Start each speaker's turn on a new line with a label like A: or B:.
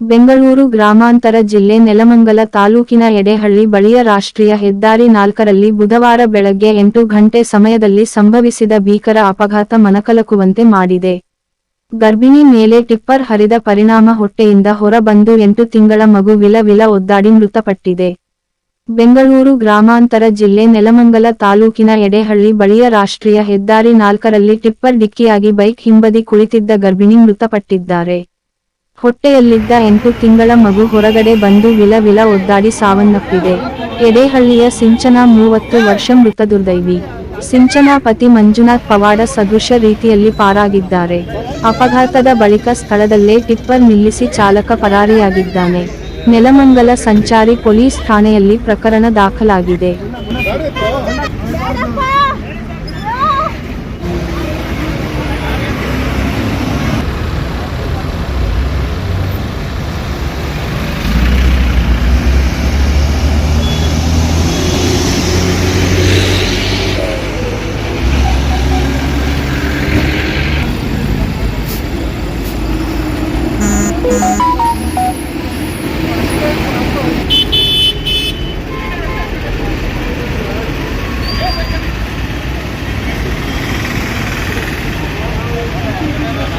A: ಬೆಂಗಳೂರು ಗ್ರಾಮಾಂತರ ಜಿಲ್ಲೆ ನೆಲಮಂಗಲ ತಾಲೂಕಿನ ಎಡೆಹಳ್ಳಿ ಬಳಿಯ ರಾಷ್ಟ್ರೀಯ ಹೆದ್ದಾರಿ ನಾಲ್ಕರಲ್ಲಿ ಬುಧವಾರ ಬೆಳಗ್ಗೆ ಎಂಟು ಗಂಟೆ ಸಮಯದಲ್ಲಿ ಸಂಭವಿಸಿದ ಭೀಕರ ಅಪಘಾತ ಮನಕಲಕುವಂತೆ ಮಾಡಿದೆ. ಗರ್ಭಿಣಿ ಮೇಲೆ ಟಿಪ್ಪರ್ ಹರಿದ ಪರಿಣಾಮ ಹೊಟ್ಟೆಯಿಂದ ಹೊರಬಂದು ಎಂಟು ತಿಂಗಳ ಮಗು ವಿಲ ವಿಲ ಒದ್ದಾಡಿ ಮೃತಪಟ್ಟಿದೆ. ಬೆಂಗಳೂರು ಗ್ರಾಮಾಂತರ ಜಿಲ್ಲೆ ನೆಲಮಂಗಲ ತಾಲೂಕಿನ ಎಡೆಹಳ್ಳಿ ಬಳಿಯ ರಾಷ್ಟ್ರೀಯ ಹೆದ್ದಾರಿ ನಾಲ್ಕರಲ್ಲಿ ಟಿಪ್ಪರ್ ಡಿಕ್ಕಿಯಾಗಿ ಬೈಕ್ ಹಿಂಬದಿ ಕುಳಿತಿದ್ದ ಗರ್ಭಿಣಿ ಮೃತಪಟ್ಟಿದ್ದಾರೆ. ಹೊಟ್ಟೆಯಲ್ಲಿದ್ದ ಎಂಟು ತಿಂಗಳ ಮಗು ಹೊರಗಡೆ ಬಂದು ವಿಲ ವಿಲ ಒದ್ದಾಡಿ ಸಾವನ್ನಪ್ಪಿದೆ. ಎಡೆಹಳ್ಳಿಯ ಸಿಂಚನ ಮೂವತ್ತು ವರ್ಷ ಮೃತ ದುರ್ದೈವಿ. ಸಿಂಚನಾ ಪತಿ ಮಂಜುನಾಥ್ ಪವಾಡ ಸದೃಶ ರೀತಿಯಲ್ಲಿ ಪಾರಾಗಿದ್ದಾರೆ. ಅಪಘಾತದ ಬಳಿಕ ಸ್ಥಳದಲ್ಲೇ ಟಿಪ್ಪರ್ ನಿಲ್ಲಿಸಿ ಚಾಲಕ ಪರಾರಿಯಾಗಿದ್ದಾನೆ. ನೆಲಮಂಗಲ ಸಂಚಾರಿ ಪೊಲೀಸ್ ಠಾಣೆಯಲ್ಲಿ ಪ್ರಕರಣ ದಾಖಲಾಗಿದೆ.
B: Thank you.